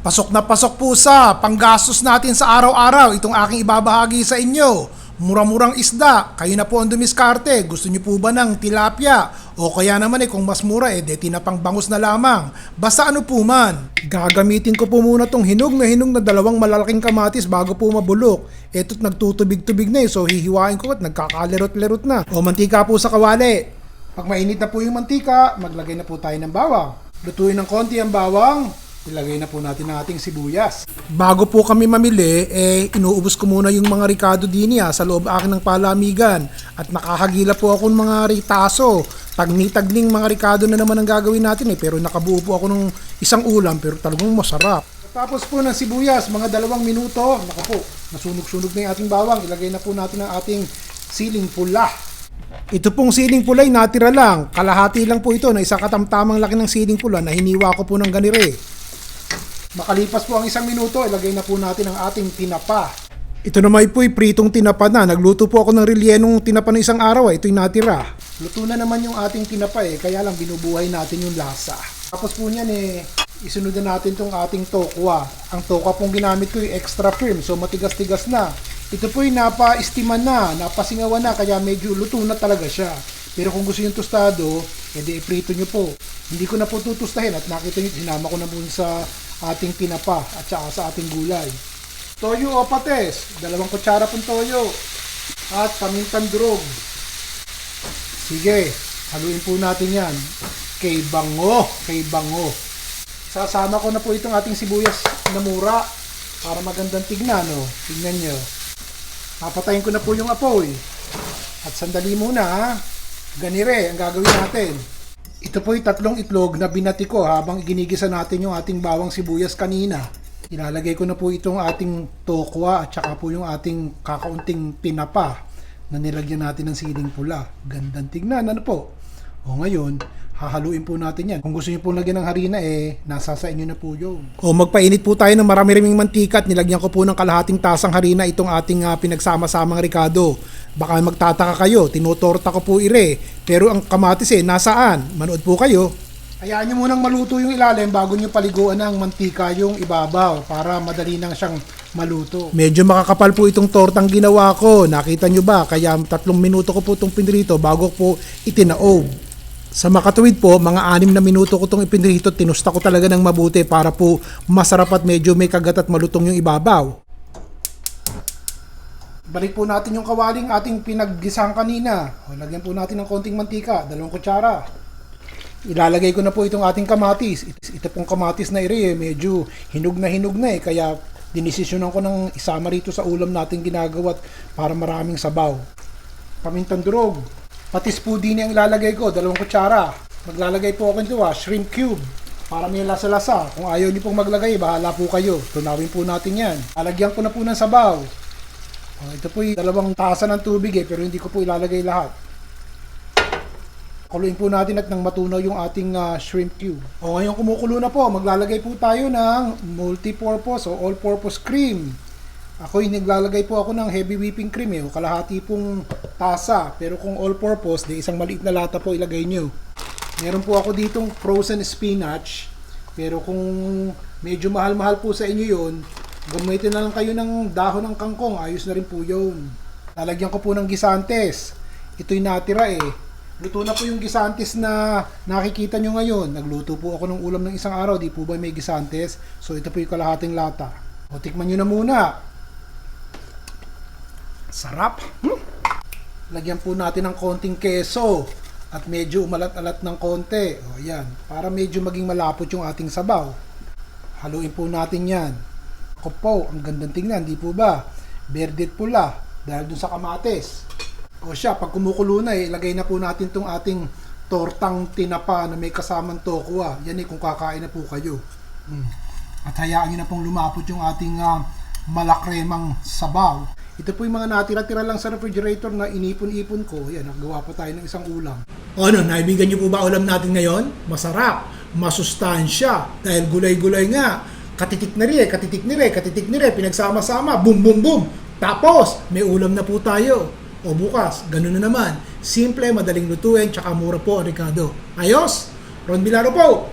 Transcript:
Pasok na pasok po sa panggastos natin sa araw-araw itong aking ibabahagi sa inyo. Murang-murang isda, kayo na po ang dumiskarte. Gusto niyo po ba ng tilapia? O kaya naman eh kung mas mura eh, de tinapang bangus na lamang. Basta ano po man. Gagamitin ko po muna tong hinog na hinog na dalawang malalaking kamatis bago po mabulok. Eto't nagtutubig-tubig na eh, so hihiwain ko at nagkakalerot-lerot na. O mantika po sa kawali. Pag mainit na po yung mantika, maglagay na po tayo ng bawang. Lutuin ng konti ang bawang, ilagay na po natin ang ating sibuyas. Bago po kami mamili, eh inuubos ko muna yung mga ricado dinia sa loob akin ng palamigan. At nakahagila po ako ng mga ritaso. Tagni-tagning mga ricado na naman ang gagawin natin eh. Pero nakabuo po ako ng isang ulam pero talagang masarap. Tapos po ng sibuyas, mga dalawang minuto. Naku po, nasunog-sunog na yung ating bawang. Ilagay na po natin ang ating siling pula. Ito pong siling pula ay natira lang. Kalahati lang po ito na isang katamtamang laki ng siling pula na hiniwa ko po ng ganire. Makalipas po ang isang minuto, ilagay na po natin ang ating tinapa. Ito naman po ay pritong tinapa na. Nagluto po ako ng relyenong tinapa ng isang araw. eh. Ito'y natira. Luto na naman yung ating tinapa eh. Kaya lang binubuhay natin yung lasa. Tapos po niyan eh, isunod na natin tong ating tokwa. Ang tokwa pong ginamit ko yung extra firm. So matigas-tigas na. Ito po ay napa-istiman na, napasingawan na, kaya medyo luto na talaga siya. Pero kung gusto yung tostado, edi iprito nyo po. Hindi ko na po tutustahin at nakita nyo, sinama ko na po sa ating tinapa at saka sa ating gulay. Toyo o pates, dalawang kutsara pong toyo at pamintang durog. Sige, haluin po natin yan. Kay bango, kay bango. Sasama ko na po itong ating sibuyas na mura para magandang tignan. No? Tignan nyo. Papatayin ko na po yung apoy. At sandali muna ha. Ganire ang gagawin natin. Ito po yung tatlong itlog na binati ko habang ginigisa natin yung ating bawang sibuyas kanina. Ilalagay ko na po itong ating tokwa at saka po yung ating kakaunting tinapa na nilagyan natin ng siling pula. Gandang tignan, ano po? O ngayon, hahaluin po natin yan. Kung gusto niyo po lagyan ng harina, eh, nasa sa inyo na po yun. O magpainit po tayo ng marami-raming mantika at nilagyan ko po ng kalahating tasang harina itong ating ah, pinagsama-samang ricado. Baka magtataka kayo, tinutorta ko po ire. Pero ang kamatis eh, nasaan? Manood po kayo. Hayaan nyo munang maluto yung ilalim bago nyo paliguan ng mantika yung ibabaw para madali nang siyang maluto. Medyo makakapal po itong tortang ginawa ko. Nakita nyo ba? Kaya tatlong minuto ko po itong pinrito bago po itinaob. Sa makatuwid po, mga anim na minuto ko itong ipinrito, tinusta ko talaga ng mabuti para po masarap at medyo may kagat at malutong yung ibabaw. Balik po natin yung kawaling ating pinaggisang kanina. O, lagyan po natin ng konting mantika, dalawang kutsara. Ilalagay ko na po itong ating kamatis. Ito, pong kamatis na ire, eh, medyo hinog na hinog na eh. Kaya dinesisyonan ko ng isama rito sa ulam natin ginagawa para maraming sabaw. Pamintang durog. Patis po din yung ilalagay ko, dalawang kutsara. Maglalagay po ako nito ah, shrimp cube. Para may lasa-lasa. Kung ayaw niyo pong maglagay, bahala po kayo. Tunawin po natin yan. Alagyan ko na po ng sabaw. Oh, ito po yung dalawang tasa ng tubig eh, pero hindi ko po ilalagay lahat. Kuluin po natin at nang matunaw yung ating ah, shrimp cube. O ngayon kumukulo na po, maglalagay po tayo ng multi-purpose o all-purpose cream. Ako yung naglalagay po ako ng heavy whipping cream eh, o kalahati pong tasa. Pero kung all-purpose, di isang maliit na lata po ilagay nyo. Meron po ako ditong frozen spinach. Pero kung medyo mahal-mahal po sa inyo yon, gamitin na lang kayo ng dahon ng kangkong. Ayos na rin po yun. Lalagyan ko po ng gisantes. Ito'y natira eh. Luto na po yung gisantes na nakikita nyo ngayon. Nagluto po ako ng ulam ng isang araw. Di po ba may gisantes? So ito po yung kalahating lata. O tikman nyo na muna. Sarap. Hmm? Lagyan po natin ng konting keso at medyo umalat-alat ng konti. O yan, para medyo maging malapot yung ating sabaw. Haluin po natin yan. Ako po, ang gandang tingnan, di po ba? Berde at pula, dahil dun sa kamates. O siya, pag kumukulo na, eh, ilagay na po natin tong ating tortang tinapa na may kasamang tokwa. Yan eh, kung kakain na po kayo. Mm. At hayaan nyo na pong lumapot yung ating ah, malakremang sabaw. Ito po yung mga natira-tira lang sa refrigerator na inipon-ipon ko. Yan, nagawa pa tayo ng isang ulam. Ano, naibigan niyo po ba ulam natin ngayon? Masarap, masustansya, dahil gulay-gulay nga. Katitik na rin, katitik ni rin, katitik ni rin, pinagsama-sama, boom, boom, boom. Tapos, may ulam na po tayo. O bukas, ganun na naman. Simple, madaling lutuin, tsaka mura po Ricardo. Ayos? Ron Bilaro po!